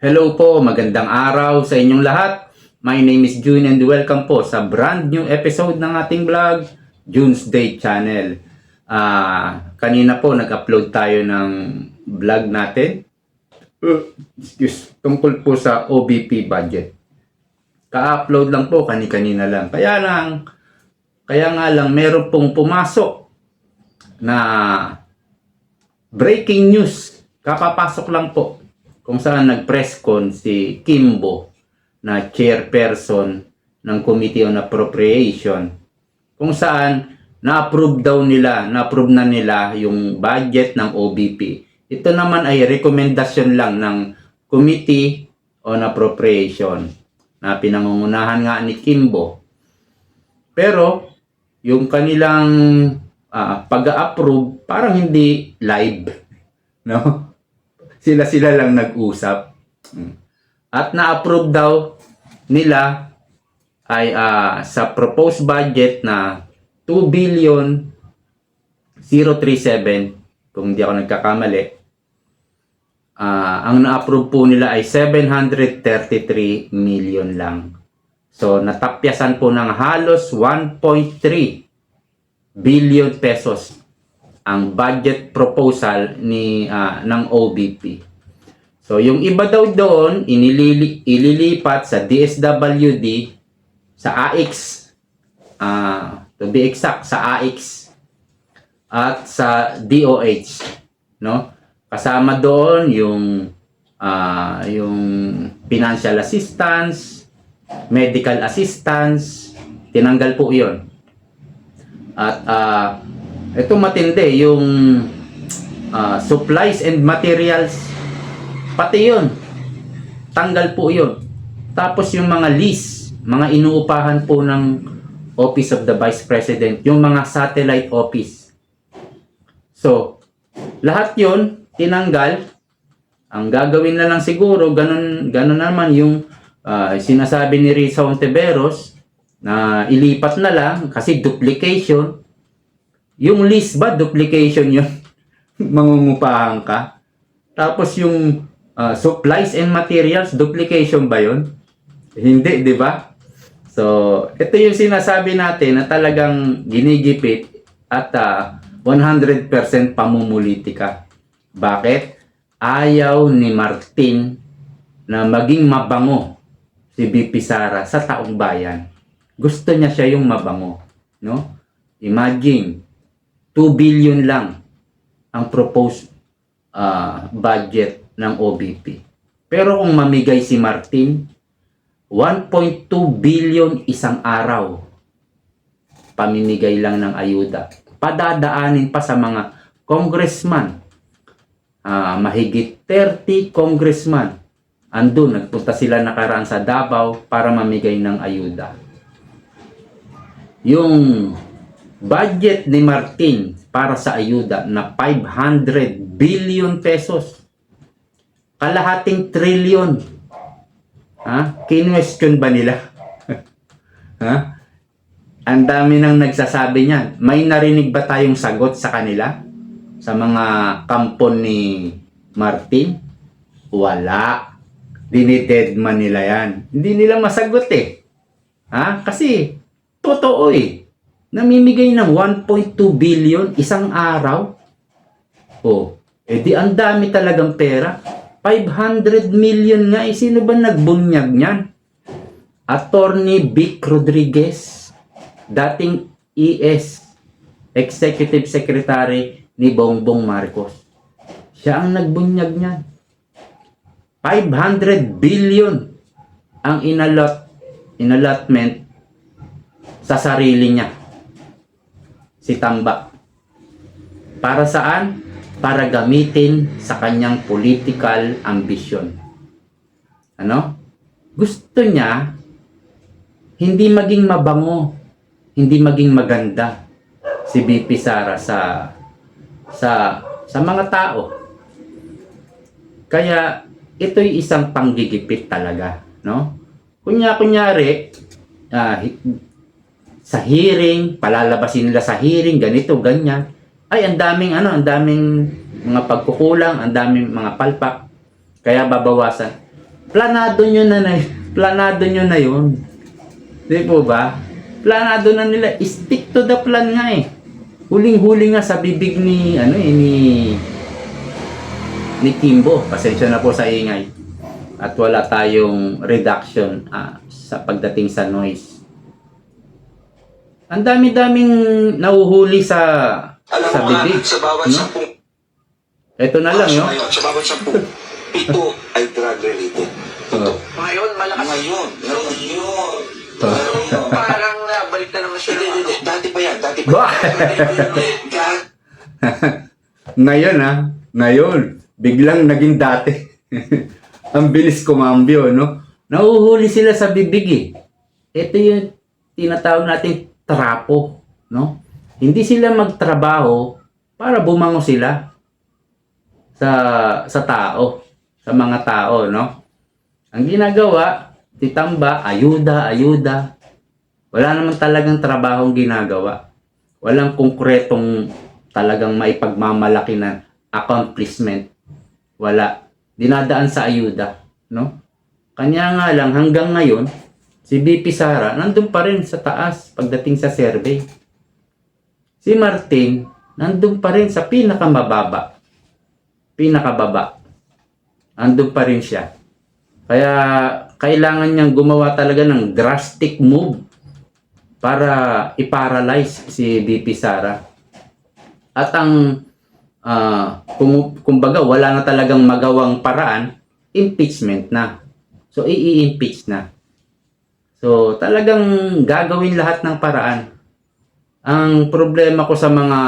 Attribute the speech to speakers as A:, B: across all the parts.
A: Hello po, magandang araw sa inyong lahat. My name is June and welcome po sa brand new episode ng ating vlog, June's Day Channel. Ah, kanina po nag-upload tayo ng vlog natin. Uh, excuse, tungkol po sa OBP budget. Ka-upload lang po kani-kanina lang. Kaya lang kaya nga lang meron pong pumasok na breaking news. Kapapasok lang po kung saan nag-press con si Kimbo na chairperson ng Committee on Appropriation kung saan na-approve daw nila, na-approve na nila yung budget ng OBP. Ito naman ay rekomendasyon lang ng Committee on Appropriation na pinangungunahan nga ni Kimbo. Pero yung kanilang ah, pag-approve parang hindi live, no? Sila-sila lang nag-usap. Mm. At na-approve daw nila ay ah, sa proposed budget na 2 billion 037 kung hindi ako nagkakamali. Ah, ang na-approve po nila ay 733 million lang. So natapyasan po ng halos 1.3 billion pesos ang budget proposal ni ah, ng OBP. So yung iba daw doon inilili, ililipat sa DSWD sa AX ah to be exact sa AX at sa DOH no kasama doon yung ah, yung financial assistance medical assistance tinanggal po 'yon at ah, ito matindi yung ah, supplies and materials. Pati 'yon tanggal po 'yon tapos yung mga lease mga inuupahan po ng Office of the Vice President yung mga satellite office. So lahat 'yon tinanggal. Ang gagawin na lang siguro ganun ganun naman yung ah, sinasabi ni Risa Ontiveros na ilipat na lang kasi duplication yung list ba duplication yun? Mangungupahan ka. Tapos yung ah, supplies and materials duplication ba yun? Hindi di ba? So ito yung sinasabi natin na talagang ginigipit at ah, 100% pamumulitika bakit? Ayaw ni Martin na maging mabango si BP Sara sa taong bayan. Gusto niya siya yung mabango no? Imagine 2 billion lang ang proposed ah, budget ng OBP. Pero kung mamigay si Martin, 1.2 billion isang araw. Pamimigay lang ng ayuda. Padadaanin pa sa mga congressman. Ah, mahigit 30 congressman. Andun, nagpunta sila nakaraan sa Davao para mamigay ng ayuda. Yung budget ni Martin para sa ayuda na 500 billion pesos. Kalahating trillion. Ha? Kinwestiyon ba nila? ha? Ang dami nang nagsasabi niyan. May narinig ba tayong sagot sa kanila? Sa mga kampon ni Martin? Wala. Dinidedman nila yan. Hindi nila masagot eh. Ha? Kasi, totoo eh namimigay ng 1.2 billion isang araw. Oh, edi ang dami talagang pera. 500 million nga, eh, sino ba nagbunyag niyan? Attorney Vic Rodriguez, dating ES, Executive Secretary ni Bongbong Marcos. Siya ang nagbunyag niyan. 500 billion ang inalot, inallotment sa sarili niya si Tambak. Para saan? Para gamitin sa kanyang political ambition. Ano? Gusto niya hindi maging mabango, hindi maging maganda si BP Sara sa sa sa mga tao. Kaya ito'y isang panggigipit talaga, no? Kunya kunyari, ah, hi- sa hearing, palalabasin nila sa hearing, ganito, ganyan. Ay, ang daming ano, ang daming mga pagkukulang, ang daming mga palpak. Kaya babawasan. planado nyo na na, planado nyo na yun. Di po ba? Planado na nila. Stick to the plan nga eh. Huling-huli nga sa bibig ni, ano eh, ni, ni Kimbo. Pasensya na po sa ingay. At wala tayong reduction ah, sa pagdating sa noise. Ang dami-daming nahuhuli sa
B: Alam
A: sa
B: mo nga,
A: bibig.
B: sa bawat
A: no?
B: sampung
A: Ito na lang,
B: kaso
A: no?
B: ngayon, sa bawat sampung, pito ay drug-related.
A: Oh.
C: Ngayon, malakas.
B: Ngayon, ngayon.
A: Oh.
C: Parang nabalik na naman siya.
B: Hindi, hindi, hindi. Dati pa yan, dati pa
A: Ba?
B: yan.
A: Ngayon ha, ngayon, biglang naging dati. Ang bilis kumambyo, no? Nauhuli sila sa bibig eh. Ito yung tinatawag nating trapo, no? Hindi sila magtrabaho para bumango sila sa sa tao, sa mga tao, no? Ang ginagawa, titamba, ayuda, ayuda. Wala naman talagang trabahong ginagawa. Walang konkretong talagang maipagmamalaki na accomplishment. Wala. Dinadaan sa ayuda. No? Kanya nga lang, hanggang ngayon, si BP Sara, nandun pa rin sa taas pagdating sa survey. Si Martin, nandun pa rin sa pinakamababa. Pinakababa. Nandun pa rin siya. Kaya, kailangan niyang gumawa talaga ng drastic move para i-paralyze si BP Sara. At ang ah, kung kumbaga wala na talagang magawang paraan, impeachment na. So i-impeach na. So talagang gagawin lahat ng paraan. Ang problema ko sa mga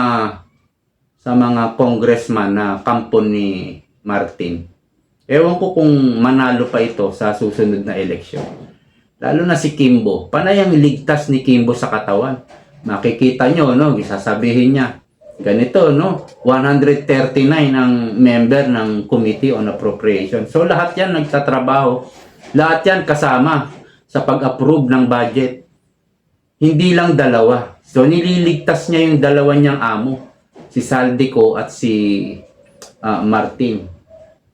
A: sa mga congressman na kampo ni Martin. Ewan ko kung manalo pa ito sa susunod na eleksyon. Lalo na si Kimbo. Panay ang ligtas ni Kimbo sa katawan. Makikita nyo, no? Sasabihin niya, ganito, no? 139 ang member ng Committee on Appropriation. So, lahat yan nagtatrabaho. Lahat yan kasama sa pag-approve ng budget. Hindi lang dalawa. So, nililigtas niya yung dalawa niyang amo. Si Saldico at si ah, Martin.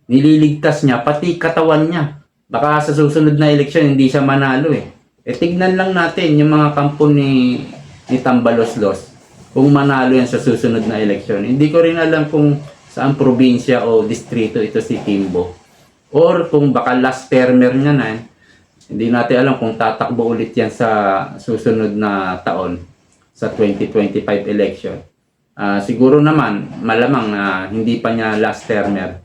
A: Nililigtas niya, pati katawan niya. Baka sa susunod na eleksyon, hindi siya manalo eh. E tignan lang natin yung mga kampo ni, ni Tambaloslos kung manalo yan sa susunod na eleksyon. Hindi ko rin alam kung saan probinsya o distrito ito si Kimbo. Or kung baka last termer niya na. Hindi natin alam kung tatakbo ulit yan sa susunod na taon sa 2025 election. Ah, siguro naman, malamang na hindi pa niya last termer.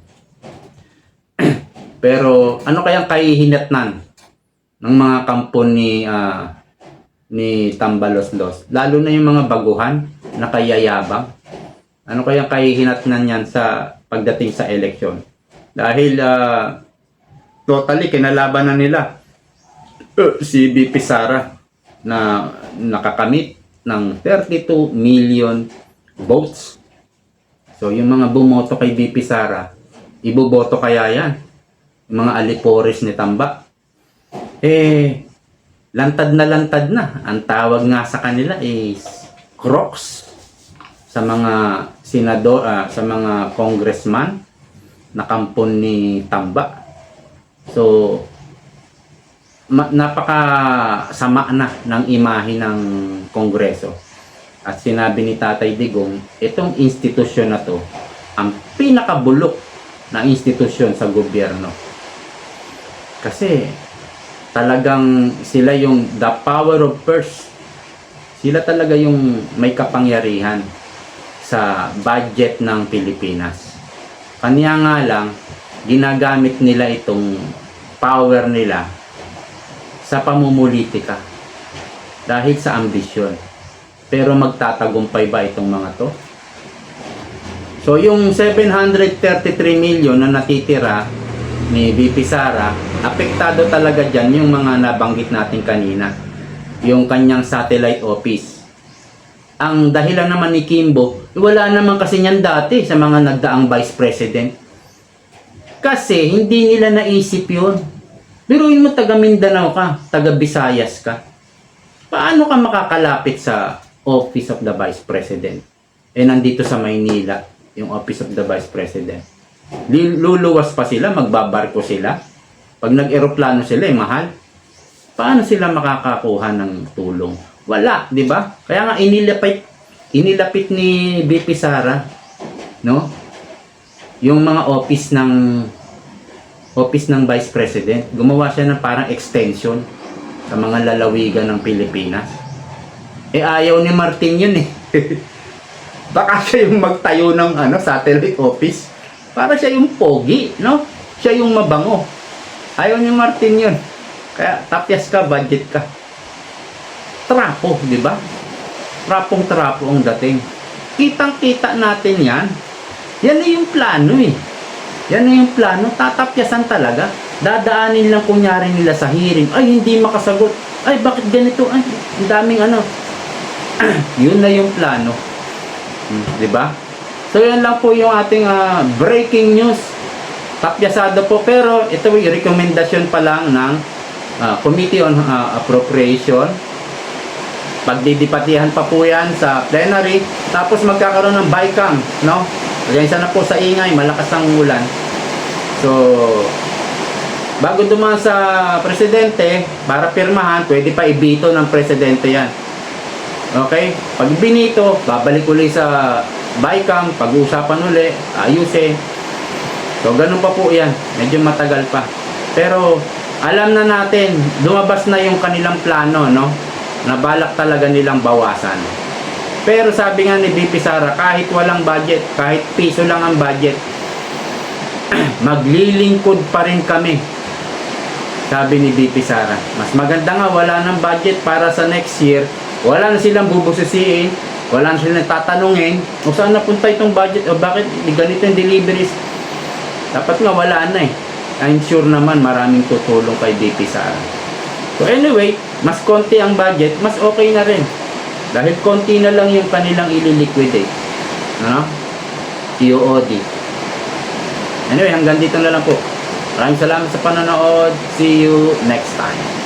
A: Pero ano kayang kahihinatnan ng mga kampo ni ah, ni Tambaloslos? Lalo na yung mga baguhan na kayayabang. Ano kayang kahihinatnan yan sa pagdating sa eleksyon? Dahil ah, totally kinalaban na nila uh, si BP Sara na nakakamit ng 32 million votes. So yung mga bumoto kay BP Sara, iboboto kaya yan? Yung mga alipores ni Tamba. Eh, lantad na lantad na. Ang tawag nga sa kanila is crocs sa mga senador, ah, sa mga congressman na kampon ni Tamba. So, napaka sama na ng imahe ng Kongreso. At sinabi ni Tatay Digong, itong institusyon na to, ang pinakabulok na institusyon sa gobyerno. Kasi talagang sila yung the power of purse. Sila talaga yung may kapangyarihan sa budget ng Pilipinas. Kanya nga lang, ginagamit nila itong power nila sa pamumulitika dahil sa ambisyon. Pero magtatagumpay ba itong mga to? So yung 733 million na natitira ni VP Sara, apektado talaga dyan yung mga nabanggit natin kanina. Yung kanyang satellite office. Ang dahilan naman ni Kimbo, wala naman kasi niyan dati sa mga nagdaang vice president. Kasi hindi nila naisip yun. Biruin mo taga Mindanao ka, taga Visayas ka. Paano ka makakalapit sa Office of the Vice President? Eh nandito sa Maynila, yung Office of the Vice President. Luluwas pa sila, magbabarko sila Pag nag-eroplano sila, eh, mahal. Paano sila makakakuha ng tulong? Wala, di ba? Kaya nga inilapit, inilapit ni BP Sara, no? Yung mga office ng office ng Vice President. Gumawa siya ng parang extension sa mga lalawigan ng Pilipinas. Eh ayaw ni Martin yun eh. Baka siya yung magtayo ng ano, satellite office. Para siya yung pogi, no? Siya yung mabango. Ayaw ni Martin yun. Kaya tapyas ka, budget ka. Trapo, di ba? Trapong trapo ang dating. Kitang-kita natin yan. Yan na yung plano eh. Yan na yung plano. Tatapyasan talaga. Dadaanin lang kunyari nila sa hearing. Ay, hindi makasagot. Ay, bakit ganito? Ay, ang daming ano. yun na yung plano. Hmm, di ba? So, yan lang po yung ating ah, breaking news. Tapyasado po. Pero, ito yung rekomendasyon pa lang ng ah, Committee on ah, Appropriation. Pagdidipatihan pa po yan sa plenary. Tapos magkakaroon ng BICAM, no? Pasensya na po sa ingay, malakas ang ulan. So, bago dumaan sa presidente, para pirmahan, pwede pa ibito ng presidente yan. Okay? Pag binito, babalik ulit sa BICAM, pag-uusapan uli, ayusin. So, ganun pa po yan. Medyo matagal pa. Pero, alam na natin, lumabas na yung kanilang plano, no? Na balak talaga nilang bawasan. Pero sabi nga ni BP Sara, kahit walang budget, kahit piso lang ang budget, maglilingkod pa rin kami. Sabi ni BP Sara. Mas maganda nga wala ng budget para sa next year. Wala na silang bubusisiin. Wala na silang tatanungin. O saan napunta itong budget? O bakit ganito yung deliveries? Dapat nga wala na eh. I'm sure naman maraming tutulong kay BP Sara. So anyway, mas konti ang budget, mas okay na rin. Dahil konti na lang yung kanilang ililiquidate. Ano? TOD. Anyway, hanggang dito na lang po. Maraming salamat sa panonood. See you next time.